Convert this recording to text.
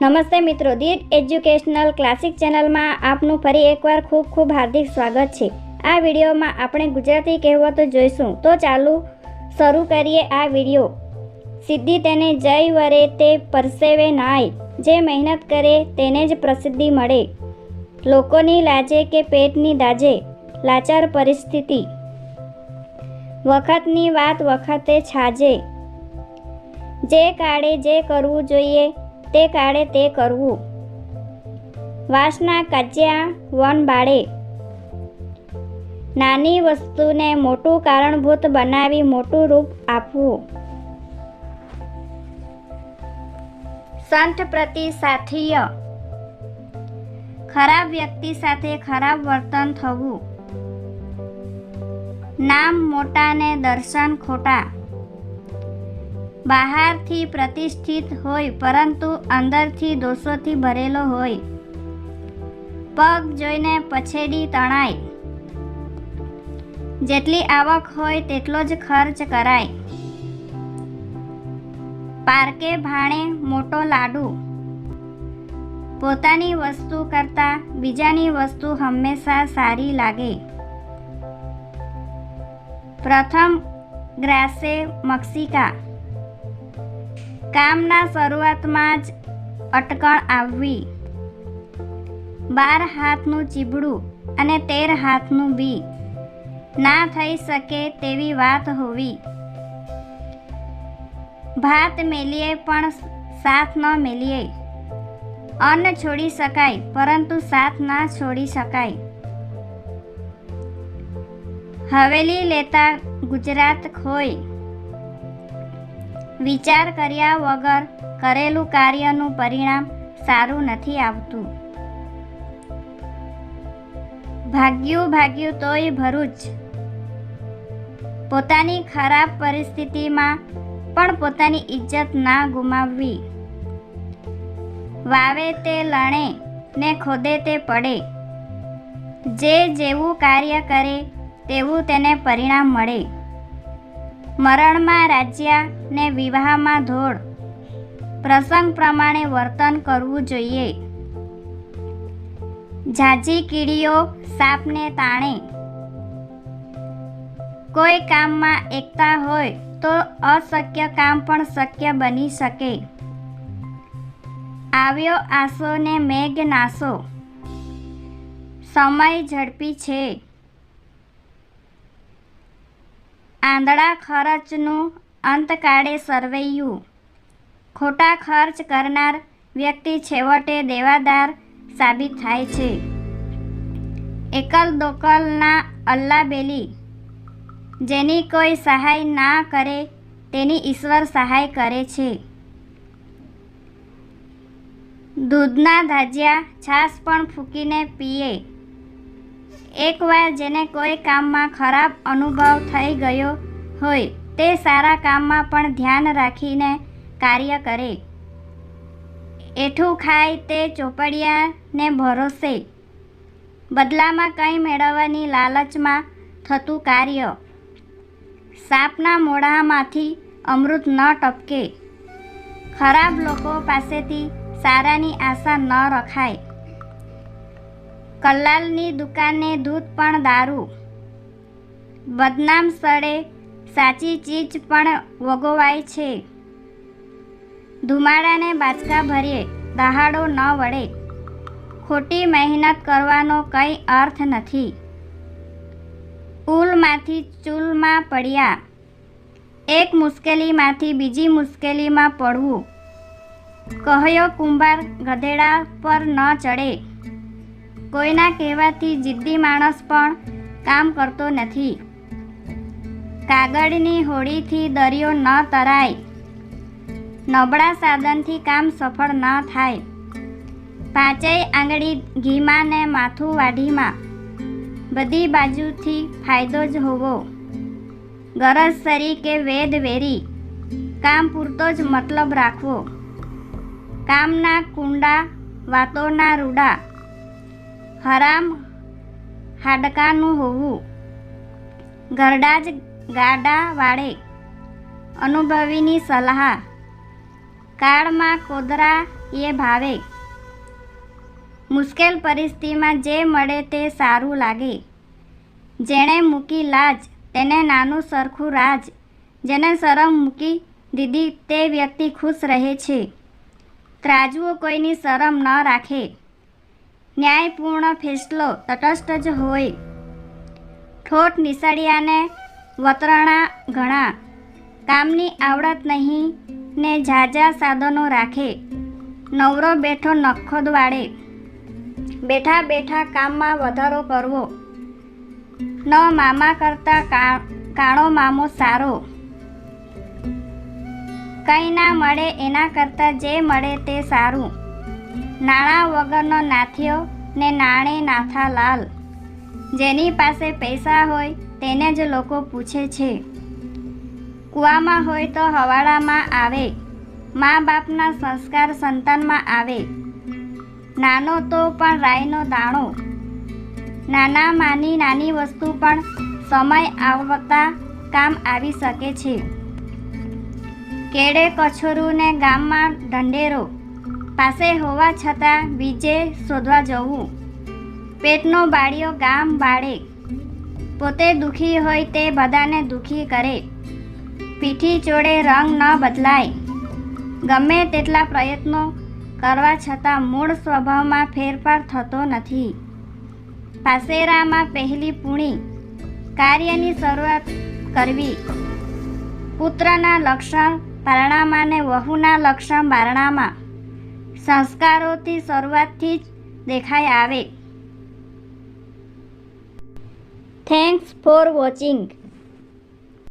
નમસ્તે મિત્રો દીટ educational classic ચેનલમાં આપનું ફરી એકવાર ખૂબ ખૂબ હાર્દિક સ્વાગત છે. આ વિડીયોમાં આપણે ગુજરાતી કહેવતો જોઈશું. તો ચાલુ શરૂ કરીએ આ વીડિયો. સિદ્ધિ તેને જય વરે તે પરસેવે નાય. જે મહેનત કરે તેને જ પ્રસિદ્ધિ મળે. લોકોની લાજે કે પેટની દાજે. લાચાર પરિસ્થિતિ. વખતની વાત વખતે છાજે. જે કાળે જે કરવું જોઈએ તે કાળે તે કરવું. વાસના કાચ્યા વન બાળે. નાની વસ્તુને મોટું કારણભૂત બનાવી મોટું રૂપ આપવું. સંત પ્રતિ સાથીય. ખરાબ વ્યક્તિ સાથે ખરાબ વર્તન થવું. નામ મોટાને દર્શન ખોટા. બહારથી પ્રતિષ્ઠિત હોય, પરંતુ અંદરથી દોષોથી ભરેલો હોય. પગ જોઈને પછેડી તણાય. જેટલી આવક હોય તેટલો જ ખર્ચ કરાય. પારકે ભાણે મોટો લાડુ. પોતાની વસ્તુ કરતાં બીજાની વસ્તુ હંમેશા સારી લાગે. પ્રથમ ગ્રાસે મક્ષિકા. કામના શરૂઆતમાં જ અટકણ આવવી. બાર હાથનું ચીબડું અને તેર હાથનું બી. ના થઈ શકે તેવી વાત હોવી. ભાત મેલીએ પણ સાથ ન મેલીએ. અન્ન છોડી શકાય, પરંતુ સાથ ના છોડી શકાય. હવેલી લેતા ગુજરાત ખોય. વિચાર કર્યા વગર કરેલું કાર્યનું પરિણામ સારું નથી આવતું. ભાગ્યું ભાગ્યું તોય ભરૂચ. પોતાની ખરાબ પરિસ્થિતિમાં પણ પોતાની ઇજ્જત ના ગુમાવવી. વાવે તે લણે ને ખોદે તે પડે. જે જેવું કાર્ય કરે તેવું તેને પરિણામ મળે. મરણમાં રાજ્યા ને વિવાહમાં ધોળ. પ્રસંગ પ્રમાણે વર્તન કરવું જોઈએ. ઝાઝી કીડીઓ સાપને તાણે. કોઈ કામમાં એકતા હોય તો અશક્ય કામ પણ શક્ય બની શકે. આવ્યો આસો ને મેઘ નાસો સમય ઝડપી છે. આંધળા ખર્ચનું અંતકાળે સરવૈયું. ખોટા ખર્ચ કરનાર વ્યક્તિ છેવટે દેવાદાર સાબિત થાય છે. એકલ દોકલના અલ્લાબેલી. જેની કોઈ સહાય ના કરે, તેની ઈશ્વર સહાય કરે છે. દૂધના ધાજ્યા છાશ પણ ફૂંકીને પીએ. એકવાર જેને કોઈ કામમાં ખરાબ અનુભવ થઈ ગયો હોય, તે સારા કામમાં પણ ધ્યાન રાખીને કાર્ય કરે. એઠું ખાય તે ચોપડિયાને ભરોસે. બદલામાં કંઈ મેળવવાની લાલચમાં થતું કાર્ય. સાપના મોઢામાંથી અમૃત ન ટપકે. ખરાબ લોકો પાસેથી સારાની આશા ન રખાય. કલ્લાલની દુકાને દૂધ પણ દારૂ. બદનામ સ્થળે સાચી ચીજ પણ વગોવાય છે. ધુમાડાને બાચકા ભરીએ, દહાડો ન વળે. ખોટી મહેનત કરવાનો કંઈ અર્થ નથી. ઉલમાંથી ચૂલમાં પડ્યા. એક મુશ્કેલીમાંથી બીજી મુશ્કેલીમાં પડવું. કહ્યો કુંભાર ગધેડા પર ન ચડે. કોઈના કહેવાથી જિદ્દી માણસ પણ કામ કરતો નથી. કાગળની હોડીથી દરિયો ન તરાય. નબળા સાધનથી કામ સફળ ન થાય. પાંચેય આંગળી ઘીમાં ને માથું વાઢીમાં. બધી બાજુથી ફાયદો જ હોવો. ગરજ સરી કે વેદ વેરી. કામ પૂરતો જ મતલબ રાખવો. કામના કુંડા વાતોના રૂડા. હરામ હાડકાનું હોવું. ગરડા જ ગાડા વાળે અનુભવીની સલાહ. કાળમાં કોદરા એ ભાવે. મુશ્કેલ પરિસ્થિતિમાં જે મળે તે સારું લાગે. જેણે મૂકી લાજ, તેને નાનું સરખું રાજ. જેને શરમ મૂકી દીધી તે વ્યક્તિ ખુશ રહે છે. ત્રાજવો કોઈની શરમ ન રાખે. ન્યાયપૂર્ણ ફેસલો તટસ્થ જ હોય. ઠોઠ નિસળિયાને વતરણા ઘણા કામની આવડત નહીં ને ઝાઝા સાધનો રાખે. નવરો બેઠો નખો દ્વાડે બેઠા બેઠા કામમાં વધારો કરવો. ન મામા કરતા કાણો મામો સારો. કંઈ ના મળે એના કરતાં જે મળે તે સારું. નાણાં વગરનો નાથિયો ને નાણે નાથા લાલ જેની પાસે પૈસા હોય તેને જ લોકો પૂછે છે. કૂવામાં હોય તો હવાડામાં આવે. મા બાપના સંસ્કાર સંતાનમાં આવે. નાનો તો પણ રાયનો દાણો. નાના માની નાની વસ્તુ પણ સમય આવતા કામ આવી શકે છે. કેડે કછોરું ને ગામમાં ઢંઢેરો. પાસે હોવા છતાં બીજે શોધવા જવું. પેટનો બાળિયો ગામ બાળે. પોતે દુખી હોય તે બધાને દુખી કરે. પીઠી ચોડે રંગ ન બદલાય. ગમે તેટલા પ્રયત્નો કરવા છતાં મૂળ સ્વભાવમાં ફેરફાર થતો નથી. પાસેરામાં પહેલી પૂણી. કાર્યની શરૂઆત કરવી. પુત્રના લક્ષણ પારણામાં ને વહુના લક્ષણ બારણામાં. સંસ્કારોથી શરૂઆતથી જ દેખાઈ આવે. Thanks for watching